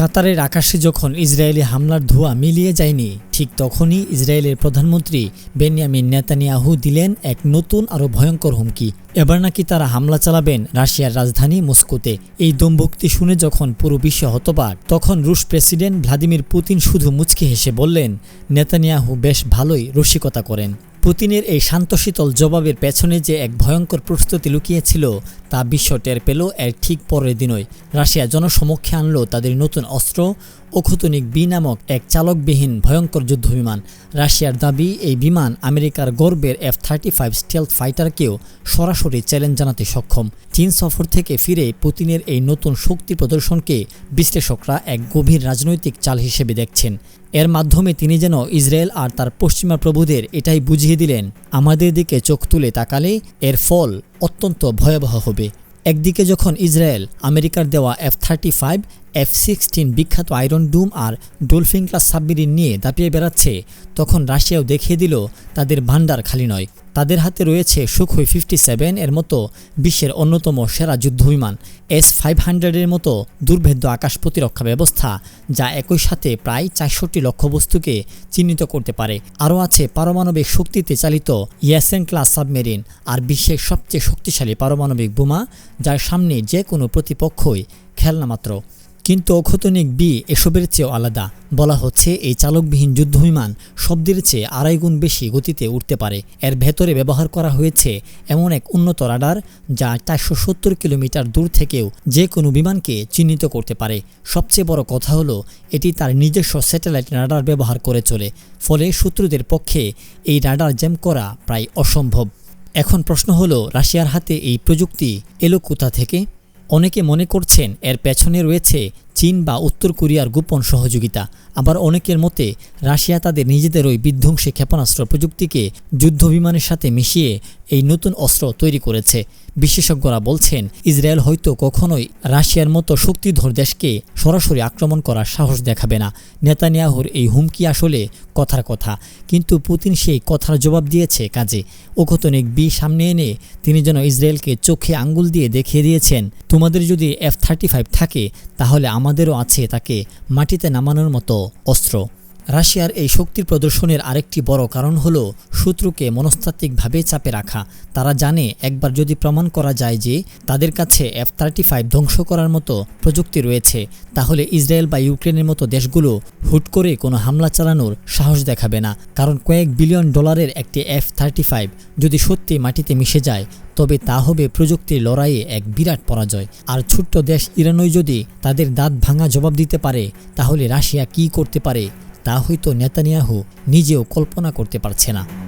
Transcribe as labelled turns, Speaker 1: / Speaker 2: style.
Speaker 1: কাতারের আকাশে যখন ইসরায়েলি হামলার ধোঁয়া মিলিয়ে যায়নি ঠিক তখনই ইসরায়েলের প্রধানমন্ত্রী বেনিয়ামিন নেতানিয়াহু দিলেন এক নতুন আরও ভয়ঙ্কর হুমকি এবার নাকি তারা হামলা চালাবেন রাশিয়ার রাজধানী মস্কোতে এই দম্ভক্তি শুনে যখন পুরো বিশ্ব হতবার তখন রুশ প্রেসিডেন্ট ভ্লাদিমির পুতিন শুধু মুচকি হেসে বললেন নেতানিয়াহু বেশ ভালোই রসিকতা করেন পুতিনের এই শান্তশীতল জবাবের পেছনে যে এক ভয়ঙ্কর প্রস্তুতি লুকিয়েছিল তা বিশ্ব টের পেল এর ঠিক পরের দিনই রাশিয়া জনসমক্ষে আনলো তাদের নতুন অস্ত্র অখুতনিক বি নামক এক চালকবিহীন ভয়ঙ্কর যুদ্ধবিমান রাশিয়ার দাবি এই বিমান আমেরিকার গর্বের এফ থার্টি ফাইভ স্টেলথ ফাইটারকেও সরাসরি চ্যালেঞ্জ জানাতে সক্ষম চীন সফর থেকে ফিরে পুতিনের এই নতুন শক্তি প্রদর্শনকে বিশ্লেষকরা এক গভীর রাজনৈতিক চাল হিসেবে দেখছেন এর মাধ্যমে তিনি যেন ইসরায়েল আর তার পশ্চিমা প্রভুদের এটাই বুঝিয়ে দিলেন আমাদের দিকে চোখ তুলে তাকালে এর ফল অত্যন্ত ভয়াবহ হবে একদিকে যখন ইসরায়েল আমেরিকার দেওয়া F thirty five F sixteen বিখ্যাত আয়রন ডুম আর ডলফিন ক্লাস সাবমেরিন নিয়ে দাপিয়ে বেড়াচ্ছে তখন রাশিয়াও দেখিয়ে দিল তাদের ভান্ডার খালি নয় তাদের হাতে রয়েছে সুখই ফিফটি সেভেন এর মতো বিশ্বের অন্যতম সেরা যুদ্ধবিমান এস ফাইভ হান্ড্রেডের মতো দুর্ভেদ্য আকাশ প্রতিরক্ষা ব্যবস্থা যা একই সাথে প্রায় চারশোটি লক্ষ্যবস্তুকে চিহ্নিত করতে পারে আরও আছে পারমাণবিক শক্তিতে চালিত ইয়াসেন ক্লাস সাবমেরিন আর বিশ্বের সবচেয়ে শক্তিশালী পারমাণবিক বোমা যার সামনে যে কোনো প্রতিপক্ষই খেলনা মাত্র কিন্তু অক্ষতনিক বি এসবের চেয়েও আলাদা বলা হচ্ছে এই চালকবিহীন যুদ্ধবিমান শব্দের চেয়ে আড়াই গুণ বেশি গতিতে উঠতে পারে এর ভেতরে ব্যবহার করা হয়েছে এমন এক উন্নত রাডার যা চারশো সত্তর কিলোমিটার দূর থেকেও যে কোনো বিমানকে চিহ্নিত করতে পারে সবচেয়ে বড় কথা হলো এটি তার নিজস্ব স্যাটেলাইট রাডার ব্যবহার করে চলে ফলে শত্রুদের পক্ষে এই রাডার জ্যাম করা প্রায় অসম্ভব এখন প্রশ্ন হলো রাশিয়ার হাতে এই প্রযুক্তি এলো কোথা থেকে অনেকে মনে করছেন এর পেছনে রয়েছে চীন বা উত্তর কোরিয়ার গোপন সহযোগিতা আবার অনেকের মতে রাশিয়া তাদের নিজেদের ওই বিধ্বংসী ক্ষেপণাস্ত্র প্রযুক্তিকে যুদ্ধবিমানের সাথে মিশিয়ে এই নতুন অস্ত্র তৈরি করেছে বিশেষজ্ঞরা বলছেন ইসরায়েল হয়তো কখনোই রাশিয়ার মতো শক্তিধর দেশকে সরাসরি আক্রমণ করার সাহস দেখাবে না নেতানিয়াহুর এই হুমকি আসলে কথার কথা কিন্তু পুতিন সেই কথার জবাব দিয়েছে কাজে ওকতনিক বি সামনে এনে তিনি যেন ইসরায়েলকে চোখে আঙ্গুল দিয়ে দেখিয়ে দিয়েছেন তোমাদের যদি এফ থার্টি ফাইভ থাকে তাহলে আমার আমাদেরও আছে তাকে মাটিতে নামানোর মতো অস্ত্র রাশিয়ার এই শক্তি প্রদর্শনের আরেকটি বড় কারণ হল শত্রুকে মনস্তাত্ত্বিকভাবে চাপে রাখা তারা জানে একবার যদি প্রমাণ করা যায় যে তাদের কাছে এফ থার্টি ফাইভ ধ্বংস করার মতো প্রযুক্তি রয়েছে তাহলে ইসরায়েল বা ইউক্রেনের মতো দেশগুলো হুট করে কোনো হামলা চালানোর সাহস দেখাবে না কারণ কয়েক বিলিয়ন ডলারের একটি এফ থার্টি ফাইভ যদি সত্যি মাটিতে মিশে যায় তবে তা হবে প্রযুক্তির লড়াইয়ে এক বিরাট পরাজয় আর ছোট্ট দেশ ইরানই যদি তাদের দাঁত ভাঙা জবাব দিতে পারে তাহলে রাশিয়া কি করতে পারে তা হয়তো নেতানিয়াহু নিজেও কল্পনা করতে পারছে না